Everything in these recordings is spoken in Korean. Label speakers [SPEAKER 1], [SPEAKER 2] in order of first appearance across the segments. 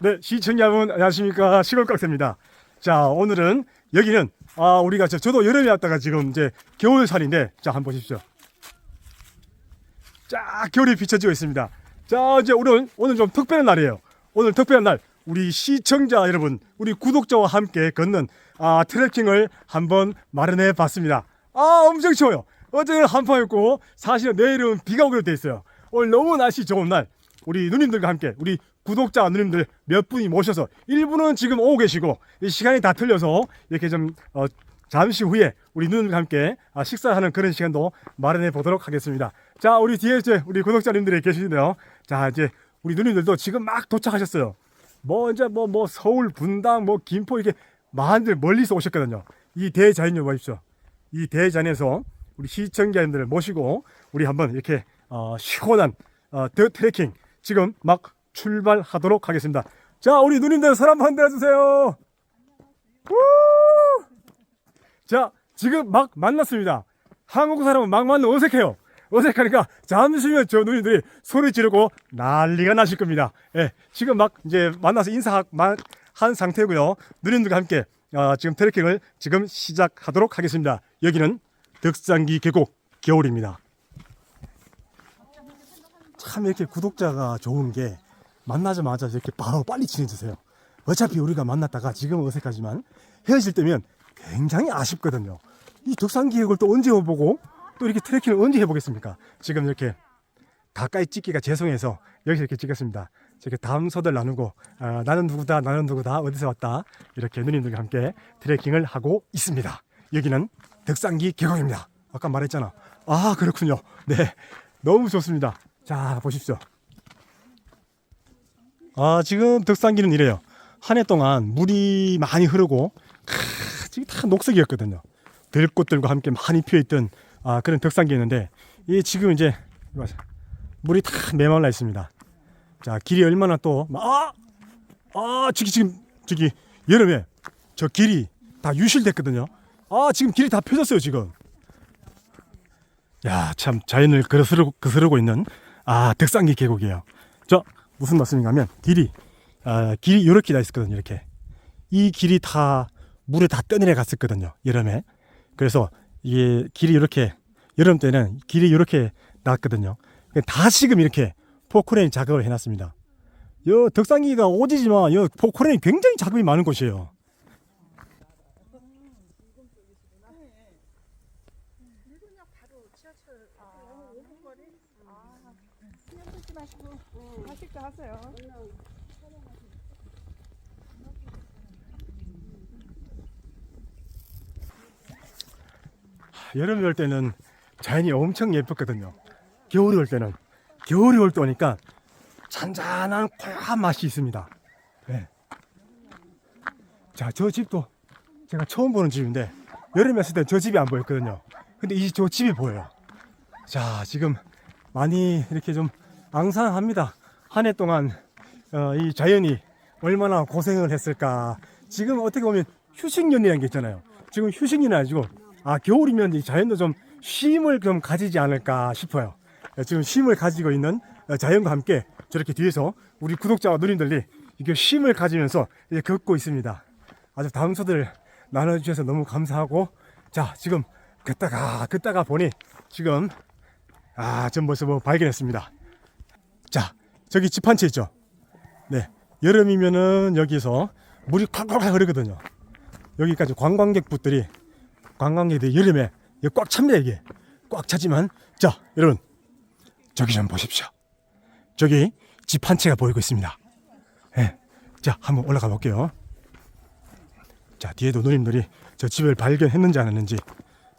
[SPEAKER 1] 네, 시청자 여러분 안녕하십니까 시골깍새입니다. 자, 오늘은 여기는 아 우리가 저, 저도 여름에 왔다가 지금 이제 겨울살인데 자 한번 보십시오. 쫙 겨울이 비춰지고 있습니다. 자, 이제 오늘 오늘 좀 특별한 날이에요. 오늘 특별한 날 우리 시청자 여러분, 우리 구독자와 함께 걷는 아 트레킹을 한번 마련해 봤습니다. 아, 엄청 추워요. 어제는 한파였고 사실은 내일은 비가 오기로 돼 있어요. 오늘 너무 날씨 좋은 날 우리 누님들과 함께 우리 구독자 누님들 몇 분이 모셔서 일부는 지금 오고 계시고 이 시간이 다 틀려서 이렇게 좀 어, 잠시 후에 우리 누님들과 함께 아, 식사하는 그런 시간도 마련해 보도록 하겠습니다. 자, 우리 뒤에 이제 우리 구독자님들이 계시는데요. 자, 이제 우리 누님들도 지금 막 도착하셨어요. 뭐 이제 뭐뭐 서울 분당 뭐 김포 이렇게 많이들 멀리서 오셨거든요. 이 대자연을 보십시오. 이 대자연에서 우리 시청자님들을 모시고 우리 한번 이렇게 어, 시원한 어, 더 트레킹 지금 막 출발하도록 하겠습니다. 자, 우리 누님들 사람 한번 들어주세요. 우! 자, 지금 막 만났습니다. 한국 사람은 막 만나면 어색해요. 어색하니까 잠시면 저 누님들이 소리 지르고 난리가 나실 겁니다. 예, 지금 막 이제 만나서 인사한 상태고요. 누님들과 함께 어, 지금 트레킹을 지금 시작하도록 하겠습니다. 여기는 덕산기 계곡 겨울입니다. 참 이렇게 구독자가 좋은 게 만나자마자 이렇게 바로 빨리 친해지세요. 어차피 우리가 만났다가 지금은 어색하지만 헤어질 때면 굉장히 아쉽거든요. 이 덕산 기획을 또 언제 해보고 또 이렇게 트레킹을 언제 해보겠습니까? 지금 이렇게 가까이 찍기가 죄송해서 여기서 이렇게 찍겠습니다. 이렇게 담소들 나누고 아, 나는 누구다 나는 누구다 어디서 왔다 이렇게 누님들과 함께 트레킹을 하고 있습니다. 여기는 덕산기 계곡입니다. 아까 말했잖아. 아 그렇군요. 네 너무 좋습니다. 자 보십시오. 아 지금 덕산기는 이래요. 한 해 동안 물이 많이 흐르고 크, 지금 다 녹색이었거든요. 들꽃들과 함께 많이 피어있던 아, 그런 덕산기였는데 이 지금 이제. 물이 다 메말라 있습니다. 자 길이 얼마나 또 아, 아 저기 지금 저기 여름에 저 길이 다 유실됐거든요. 아 지금 길이 다 펴졌어요 지금. 야 참 자연을 거스르고, 거스르고 있는 아 덕산기 계곡이에요. 저 무슨 말씀인가면 길이 아, 길이 이렇게 다 있었거든요. 이렇게 이 길이 다 물에 다 떠내려 갔었거든요. 여름에 그래서 이게 길이 이렇게 여름 때는 길이 이렇게 났거든요. 다시금 이렇게 포크레인 작업을 해놨습니다. 여 덕산기가 오지지만 여 포크레인 굉장히 작업이 많은 곳이에요.
[SPEAKER 2] 그냥 바로 지하철 아, 5분 거리? 아, 그냥 듣지 마시고 하실 거 하세요.
[SPEAKER 1] 여름이 올 때는 자연이 엄청 예뻤거든요. 겨울이 올 때는 겨울이 올 때 오니까 잔잔한 고요한 맛이 있습니다. 네. 자, 저 집도 제가 처음 보는 집인데 여름에 왔을 때 저 집이 안 보였거든요. 근데 이 저 집이 보여요. 자, 지금 많이 이렇게 좀 앙상합니다. 한 해 동안 어, 이 자연이 얼마나 고생을 했을까. 지금 어떻게 보면 휴식연이라는 게 있잖아요. 지금 휴식연이 아니고 아 겨울이면 이 자연도 좀 쉼을 좀 가지지 않을까 싶어요. 예, 지금 쉼을 가지고 있는 어, 자연과 함께 저렇게 뒤에서 우리 구독자와 누님들이 이게 쉼을 가지면서 이제 걷고 있습니다. 아주 다음소들 나눠주셔서 너무 감사하고 자 지금 걷다가 걷다가 보니 지금 아전 모습을 발견했습니다. 자 저기 집 한 채 있죠. 네. 여름이면은 여기서 물이 콸콸콸 흐르거든요. 여기까지 관광객분들이 관광객들이 여름에 꽉 찹니다 이게. 꽉 차지만. 자 여러분. 저기 좀 보십시오. 저기 집 한 채가 보이고 있습니다. 예. 자 한번 올라가 볼게요. 자 뒤에도 누님들이 저 집을 발견했는지 안 했는지.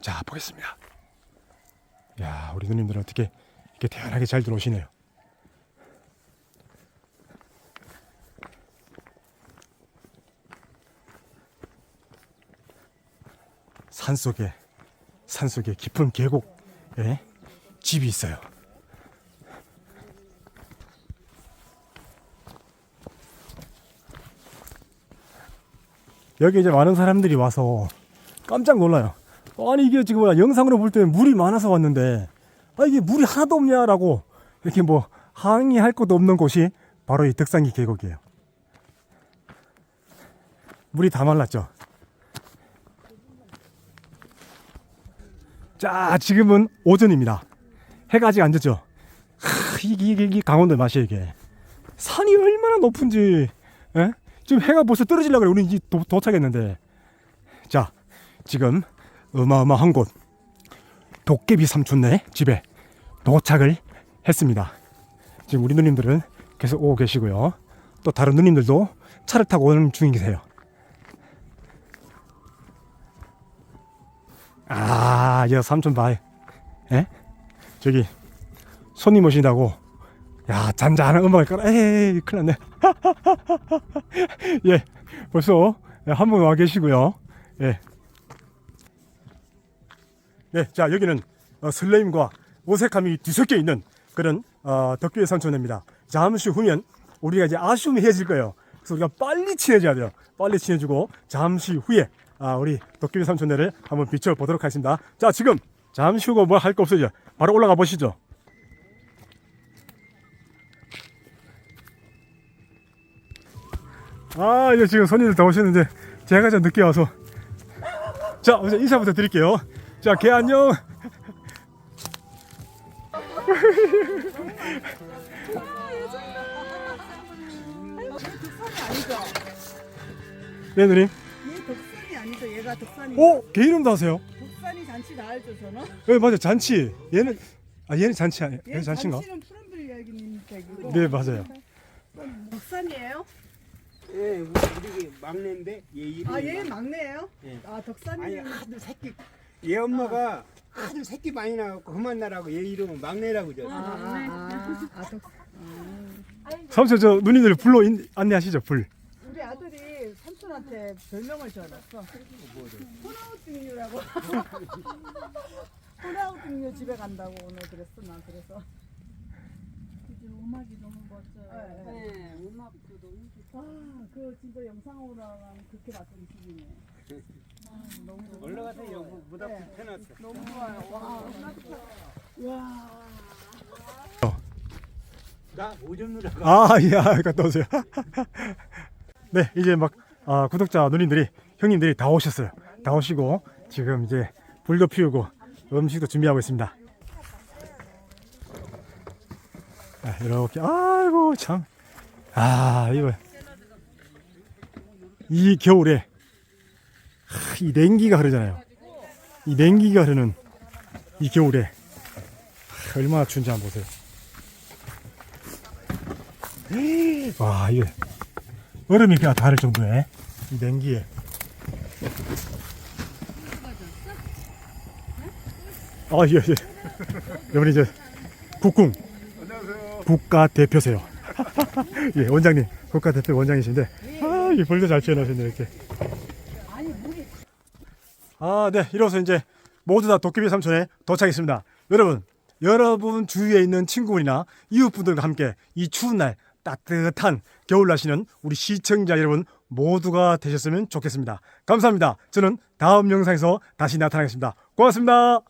[SPEAKER 1] 자 보겠습니다. 야 우리 누님들은 어떻게 이렇게 태연하게 잘 들어오시네요 산속에 산속에 깊은 계곡에 집이 있어요. 여기 이제 많은 사람들이 와서 깜짝 놀라요. 아니 이게 지금 영상으로 볼 때는 물이 많아서 왔는데 아 이게 물이 하나도 없냐라고 이렇게 뭐 항의할 것도 없는 곳이 바로 이 덕산기 계곡이에요. 물이 다 말랐죠. 자, 지금은 오전입니다. 해가 아직 안 졌죠. 하, 이게, 이게, 이게 강원도 맛이에요, 이게. 산이 얼마나 높은지, 예? 지금 해가 벌써 떨어지려고 그래. 우리 이제 도, 도착했는데. 자, 지금 어마어마한 곳, 도깨비 삼촌네 집에 도착을 했습니다. 지금 우리 누님들은 계속 오고 계시고요. 또 다른 누님들도 차를 타고 오는 중이세요. 아, 여 삼촌 봐. 예? 저기 손님 오신다고. 야, 잔잔한 음악을 깔아. 에이, 큰일 났네. 예, 벌써 한 분 와 계시고요. 예. 네, 자 여기는 어, 설레임과 어색함이 뒤섞여 있는 그런 어, 덕교의 산촌입니다. 잠시 후면 우리가 이제 아쉬움이 헤어질 거예요. 그래서 우리가 빨리 친해져야 돼요. 빨리 친해지고 잠시 후에 아, 우리 덕교의 삼촌네를 한번 비춰보도록 하겠습니다. 자, 지금 잠시 후고 뭐 할 거 없어요. 바로 올라가 보시죠. 아, 이제 지금 손님들 다 오셨는데 제가 좀 늦게 와서 자, 먼저 인사부터 드릴게요. 자, 개 안녕. 네, 누님.
[SPEAKER 2] 아니죠? 얘가 덕산이.
[SPEAKER 1] 오, 개 이름도 아세요?
[SPEAKER 2] 덕산이 잔치 다 알죠, 저는?
[SPEAKER 1] 네, 맞아요. 잔치. 얘는 아, 얘는 잔치 아니에요?
[SPEAKER 2] 얘
[SPEAKER 1] 얘는 잔치인가?
[SPEAKER 2] 잔치는 푸른불 이야기님 댁이고.
[SPEAKER 1] 네, 맞아요.
[SPEAKER 2] 덕산이에요?
[SPEAKER 3] 예, 우리 우리 막내인데 얘 이름이
[SPEAKER 2] 아, 얘 막내예요?
[SPEAKER 3] 예.
[SPEAKER 2] 아, 덕산이.
[SPEAKER 3] 아니 하도 새끼 얘 엄마가 하도 새끼 많이 나갖고 그만 나라고 얘 이름은 막내라고 저.
[SPEAKER 2] 아, 아, 아, 덕.
[SPEAKER 1] 삼촌 저 누님들 불러 인, 안내하시죠. 불.
[SPEAKER 2] 삼촌한테 별명을 지어놨어. 호나우띵유라고. 호나우띵유 집에 간다고 오늘 그랬어, 난 그래서.
[SPEAKER 4] 음악이 너무 멋져요.
[SPEAKER 2] 네,
[SPEAKER 4] 네, 음악도 너무 좋고.
[SPEAKER 2] 아, 그 진짜 영상으로만 그렇게 봤던 수준이에요. 아, 너무 너무
[SPEAKER 3] 올라가서 여기
[SPEAKER 2] 네.
[SPEAKER 3] 펴놨어.
[SPEAKER 2] 너무 좋아요. 와, 와.
[SPEAKER 3] 나 오줌 누라가.
[SPEAKER 1] 아, 예, 아, 갔다 오세요. 네, 이제 막 아, 구독자 누님들이 형님들이 다 오셨어요. 다 오시고 지금 이제 불도 피우고 음식도 준비하고 있습니다. 아, 이렇게 아이고 참. 아, 이거 이 겨울에 하, 이 냉기가 흐르잖아요. 이 냉기가 흐르는 이 겨울에 하, 얼마나 추운지 한번 보세요. 와 이게 얼음이 그냥 다를 정도에. 이 냉기에. 아 예, 예. 이번에 이제 국궁. 국가 대표세요. 예 원장님. 국가 대표 원장이신데. 아 이 벌도 잘 피워놓으셨네 이렇게. 아 네. 이로써 이제 모두 다 도깨비 삼촌에 도착했습니다. 여러분 여러분 주위에 있는 친구분이나 이웃분들과 함께 이 추운 날 따뜻한 겨울 날씨는 우리 시청자 여러분 모두가 되셨으면 좋겠습니다. 감사합니다. 저는 다음 영상에서 다시 나타나겠습니다. 고맙습니다.